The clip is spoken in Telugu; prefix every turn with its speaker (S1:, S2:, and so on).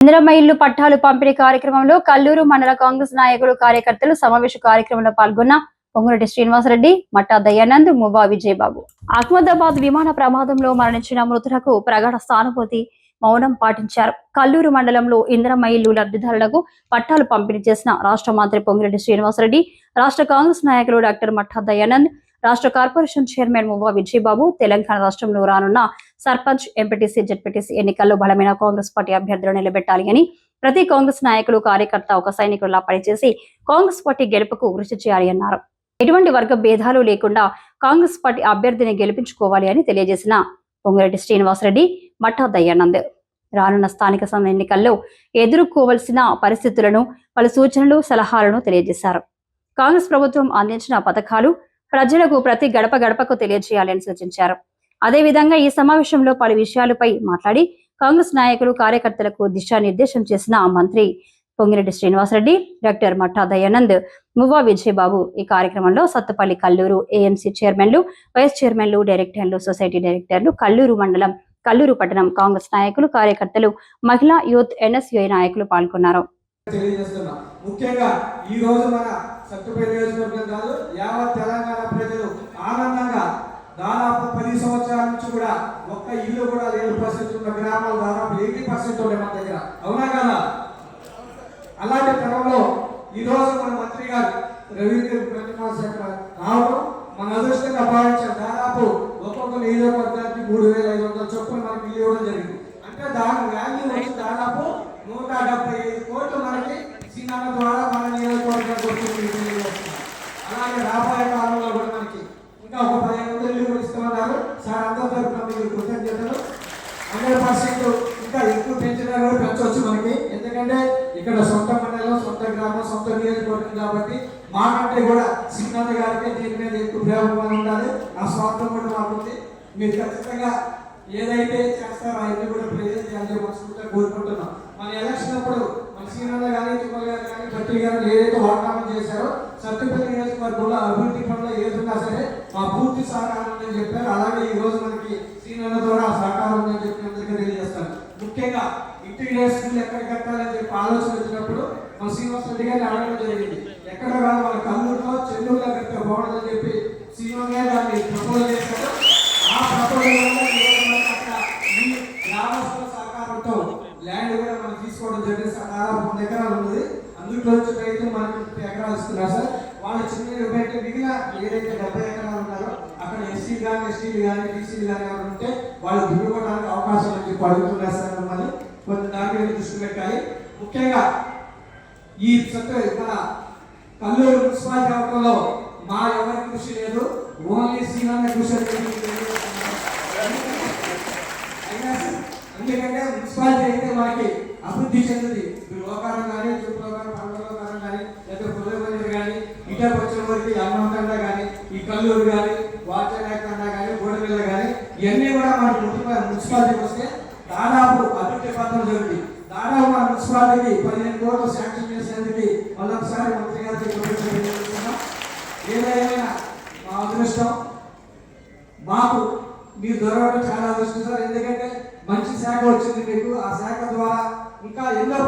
S1: ఇందిరమ్మ ఇల్లు పట్టాలు పంపిణీ కార్యక్రమంలో కల్లూరు మండల కాంగ్రెస్ నాయకులు కార్యకర్తలు సమావేశ కార్యక్రమంలో పాల్గొన్న పొంగురెడ్డి శ్రీనివాసరెడ్డి మట్టా దయానంద్ ముబా విజయబాబు. అహ్మదాబాద్ విమాన ప్రమాదంలో మరణించిన మృతులకు ప్రగాఢ సానుభూతి మౌనం పాటించారు. కల్లూరు మండలంలో ఇందిరమ్మ ఇల్లు లబ్ధిదారులకు పట్టాలు పంపిణీ చేసిన రాష్ట్ర మంత్రి పొంగిరెడ్డి శ్రీనివాసరెడ్డి రాష్ట్ర కాంగ్రెస్ నాయకులు డాక్టర్ మట్టా దయానంద్ రాష్ట్ర కార్పొరేషన్ చైర్మన్ మువ్వా విజయబాబు తెలంగాణ రాష్ట్రంలో రానున్న సర్పంచ్ ఎంపీటీసీ జెడ్పీటీసీ ఎన్నికల్లో బలమైన కాంగ్రెస్ పార్టీ అభ్యర్థులను నిలబెట్టాలి అని ప్రతి కాంగ్రెస్ నాయకులు కార్యకర్త ఒక సైనికులా పనిచేసి కాంగ్రెస్ పార్టీ గెలుపుకు కృషి చేయాలి అన్నారు. ఎటువంటి వర్గ భేదాలు లేకుండా కాంగ్రెస్ పార్టీ అభ్యర్థిని గెలిపించుకోవాలి అని తెలియజేసిన పొంగిరెడ్డి శ్రీనివాసరెడ్డి మఠా దయానంద్ రానున్న స్థానిక సంఘ ఎన్నికల్లో ఎదుర్కోవలసిన పరిస్థితులను పలు సూచనలు సలహాలను తెలియజేశారు. కాంగ్రెస్ ప్రభుత్వం అందించిన పథకాలు ప్రజలకు ప్రతి గడప గడపకు తెలియజేయాలని సూచించారు. అదేవిధంగా ఈ సమావేశంలో పలు విషయాలపై మాట్లాడి కాంగ్రెస్ నాయకులు కార్యకర్తలకు దిశానిర్దేశం చేసిన మంత్రి పొంగిరెడ్డి శ్రీనివాసరెడ్డి డాక్టర్ మట్టా దయానంద్ మువ్వా విజయబాబు ఈ కార్యక్రమంలో సత్తుపల్లి కల్లూరు ఏఎంసీ చైర్మన్లు వైస్ చైర్మన్లు డైరెక్టర్లు సొసైటీ డైరెక్టర్లు కల్లూరు మండలం కల్లూరు పట్టణం కాంగ్రెస్ నాయకులు కార్యకర్తలు మహిళా యూత్ ఎన్ఎస్యుఐ నాయకులు పాల్గొన్నారు.
S2: తెలియజేస్తున్నా. ముఖ్యంగా ఈ రోజు మన సత్తుపల్లి నియోజకవర్గం కాదు యావత్ తెలంగాణ ఆనందంగా దాదాపు పది సంవత్సరాల నుంచి కూడా ఒక్క ఇల్లు కూడా లేని పరిస్థితి ఉన్న గ్రామాలు దాదాపు ఎయిటీ పర్సెంట్ ఉన్నాయి మన దగ్గర. అవునా కదా? అలాంటి క్రమంలో ఈ రోజు మన మంత్రి గారు రవీంద్ర ప్రతిమా శాఖ రావడం మన అదృష్టంగా భావించారు. దాదాపు ఒక్కొక్క నియోజకవర్గానికి మూడు వేల ఐదు వందల చొప్పున మనకి ఇల్లు ఇవ్వడం జరిగింది అంటే దాని వాల్యూ వచ్చి దాదాపు నూట డెబ్బై ఐదు కోట్లు మనకి చిన్న ద్వారా మన నియోజకవర్గానికి వచ్చింది ఈ నియోజకవర్గం. అలాగే రాబోయే కాలంలో కూడా మనకి ఇంకా ఒక పదిహేను వందలు ఇల్లు కూడా ఇస్తామన్నారు సార్ అందరి తరఫున మీకు కృతజ్ఞతలు. హండ్రెడ్ పర్సెంట్ ఇంకా ఎక్కువ పెంచినా కూడా పెంచవచ్చు మనకి. ఎందుకంటే ఇక్కడ సొంత మండలం సొంత గ్రామం సొంత నియోజకవర్గం కాబట్టి మాకంటే కూడా సిద్ధాంత గారికి దీని మీద ఎక్కువ ప్రేమ ఉండాలి. ఆ స్వార్థం కూడా మాకుంది మీరు ఖచ్చితంగా ఏదైతే చేస్తారో అవన్నీ కూడా ప్రజలు చేయాలని మనస్ఫూర్తిగా కోరుకుంటున్నాం. మన ఎలక్షన్ అప్పుడు మన శ్రీనాథ గారి తిమ్మల గారు కానీ భట్టి గారు ఏదైతే వాగ్దానం చేశారో సత్యపల్లి నియోజకవర్గంలో అభివృద్ధి పనులు ఏదున్నా సరే మా పూర్తి సహకారం ఉందని చెప్పారు. అలాగే ఈ రోజు మనకి సీనియర్ల ద్వారా ఆ సహకారం ఉందని చెప్పి అందరికీ తెలియజేస్తాను. ముఖ్యంగా ఇంటిగ్రేట్ స్కూల్ ఎక్కడ కట్టాలని చెప్పి ఆలోచన వచ్చినప్పుడు మా శ్రీనివాస రెడ్డి గారిని అడగడం జరిగింది. ఎక్కడ కాదు మన కల్లూరులో చెల్లూరులో కడితే బాగుంటుందని చెప్పి శ్రీనివాస్ గారు దాన్ని ప్రపోజ్ చేశారు. ఆ ప్రపోజల్ గ్రామస్తుల సహకారంతో ల్యాండ్ కూడా మనం తీసుకోవడం జరిగింది. సార్ దాదాపు వంద ఎకరాలు ఉంది. అందులో వచ్చి రైతులు మనకి ఎకరాలు ఇస్తున్నారు సార్. వాళ్ళ చిన్న బయట మిగిలిన ఏదైతే డెబ్బై ఎకరాలు ఉన్నారో అక్కడ ఎస్సీలు కానీ ఎస్టీలు కానీ బీసీలు కానీ ఎవరు ఉంటే వాళ్ళు దుర్కోవడానికి అవకాశం అని చెప్పి అడుగుతున్నారు సార్ మమ్మల్ని. కొంత దాని మీద దృష్టి పెట్టాలి ముఖ్యంగా ఈ సత్య మన కల్లూరు మున్సిపాలిటీ అవడంలో మా ఎవరి కృషి లేదు ఓన్లీ శ్రీనాన్న కృషి అయినా సరే, ఎందుకంటే మున్సిపాలిటీ అయితే మనకి అభివృద్ధి చెందింది. లోకాలు లోకారం కానీ చుట్టులోకారం కానీ వచ్చిన వరకు అన్నంతండ కానీ ఈ కల్లూరు కానీ వాచనాయకండ కానీ గోడమిల్ల కానీ ఇవన్నీ కూడా మన మున్సిపా- మున్సిపాలిటీకి వస్తే దాదాపు అభివృద్ధి పత్రం జరుగుతుంది. దాదాపు మన మున్సిపాలిటీకి పదిహేను కోట్లు శాంక్షన్ చేసేందుకు మళ్ళొకసారి మంత్రి గారికి ఏదైనా మా అదృష్టం. మాకు మీరు దొరకడం చాలా అదృష్టం సార్. ఎందుకంటే మంచి శాఖ వచ్చింది మీకు. ఆ శాఖ ద్వారా ఇంకా ఎన్నో